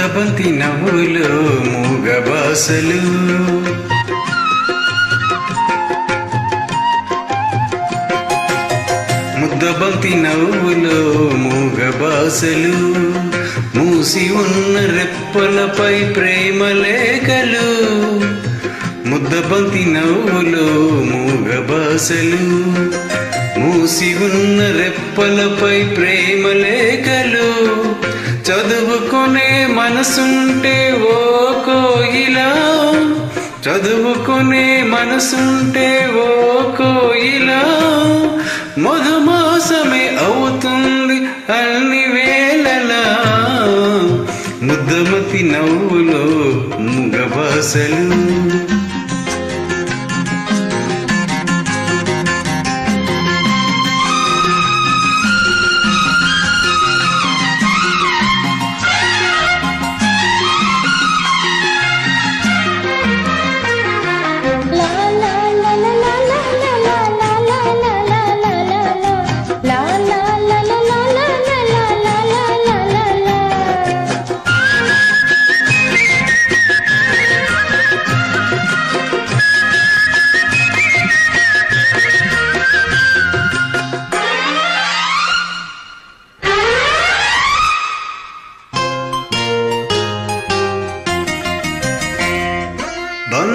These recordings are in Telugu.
ముద్దబంతి నవ్వులు మూగబాసలు. ముద్దబంతి నవ్వులు మూగబాసలు. మూసి ఉన్న రెప్పలపై ప్రేమ లేఖలు. ముద్దబంతి నవ్వులు మూగబాసలు. మూసి ఉన్న రెప్పలపై ప్రేమ లేఖలు. చదువుకునే మనసుంటే ఓ కోయిలా. చదువుకునే మనసుంటే ఓ కోయిలా. మధుమాసమే అవుతుంది అన్ని వేళలా. ముద్దమతి నవ్వులో ముగవాసలు.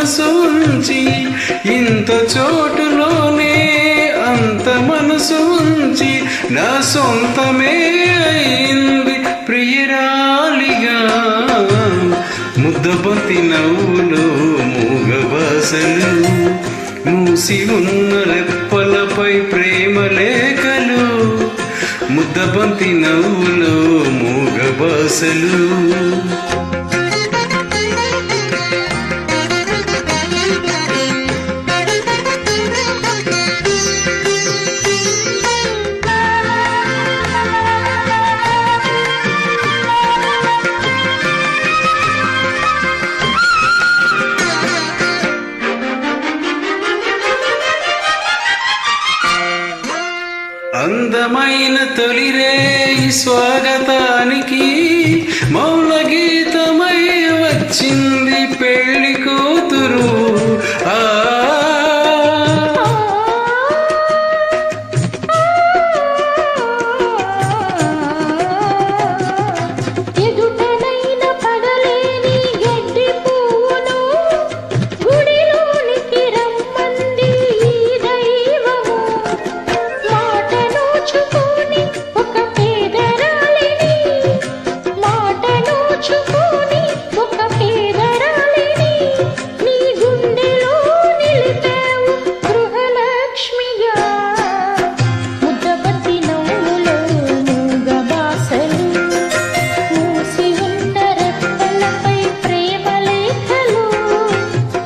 మనసుంచి ఇంత చోటులోనే అంత మనసుంచి నా సొంతమే అయింది ప్రియరాలిగా. ముద్దపతి నవ్వులో మూగవాసలు మూసి ఉన్న రెప్పలపై ప్రేమ లేఖలు ముద్దబంతి నవ్వులో మూగ బాసలు అందమైన తొలిరే స్వాగతానికి మౌలగి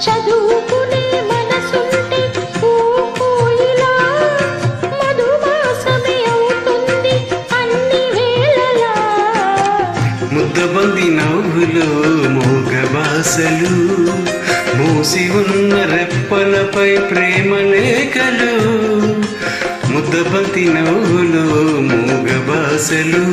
చదువుకునే మనసుంటే ఓ మధుమాసమే అవుతుంది అన్ని వేళలా. ముద్దబంది నవ్వులు మూగబాసలు మూసి ఉన్న రెప్పలపై ప్రేమ లేఖలు. ముద్దబంతి నవ్వులు మూగబాసలు